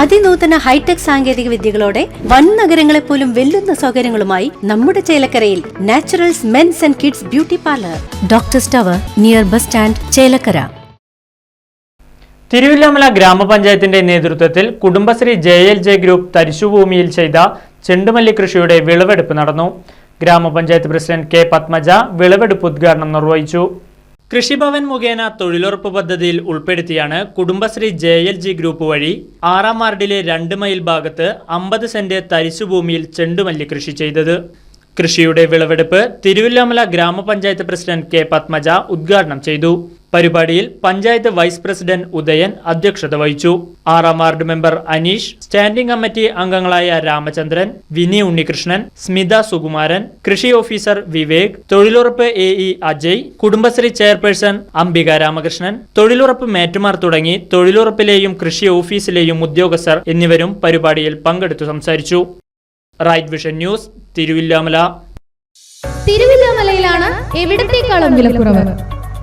അതിനൂതന hi tech സാങ്കേതിക വിദ്യകളോടെ വൻ നഗരങ്ങളെ പോലും വെല്ലുന്ന സൗകര്യങ്ങളുമായി നമ്മുടെ ചേലക്കരയിൽ Naturals men's and kids beauty parlour. Doctor tower near bus stand Chelakkara. Thiruvilwamala ഗ്രാമപഞ്ചായത്തിന്റെ നേതൃത്വത്തിൽ Kudumbashree J L J group തരിശുഭൂമിയിൽ ചെയ്ത ചെണ്ടുമല്ലി കൃഷിയുടെ വിളവെടുപ്പ് നടന്നു. ഗ്രാമപഞ്ചായത്ത് പ്രസിഡന്റ് കെ പത്മജ വിളവെടുപ്പ് ഉദ്ഘാടനം നിർവഹിച്ചു. കൃഷിഭവൻ മുഖേന തൊഴിലുറപ്പ് പദ്ധതിയിൽ ഉൾപ്പെടുത്തിയാണ് Kudumbashree J L G group വഴി ആറാം വാർഡിലെ രണ്ട് മൈൽ ഭാഗത്ത് അമ്പത് സെന്റ് തരിശുഭൂമിയിൽ ചെണ്ടുമല്ലി കൃഷി ചെയ്തത്. കൃഷിയുടെ വിളവെടുപ്പ് തിരുവില്ലാമല ഗ്രാമപഞ്ചായത്ത് പ്രസിഡന്റ് കെ പത്മജ ഉദ്ഘാടനം ചെയ്തു. പരിപാടിയിൽ പഞ്ചായത്ത് വൈസ് പ്രസിഡന്റ് ഉദയൻ അധ്യക്ഷത വഹിച്ചു. ആറാം ward member Aneesh standing committee അംഗങ്ങളായ രാമചന്ദ്രൻ വിനി ഉണ്ണികൃഷ്ണൻ സ്മിത സുകുമാരൻ കൃഷി ഓഫീസർ വിവേക് തൊഴിലുറപ്പ് A E Ajay Kudumbashree chairperson Ambika Ramakrishnan തൊഴിലുറപ്പ് മേറ്റുമാർ തുടങ്ങി തൊഴിലുറപ്പിലെയും കൃഷി ഓഫീസിലെയും ഉദ്യോഗസ്ഥർ എന്നിവരും പരിപാടിയിൽ പങ്കെടുത്തു സംസാരിച്ചു. Right Vision News Thiruvilwamala. തിരുവില്ലാമലയിലാണ് എവിടത്തേക്കാളും വിലക്കുറവ്.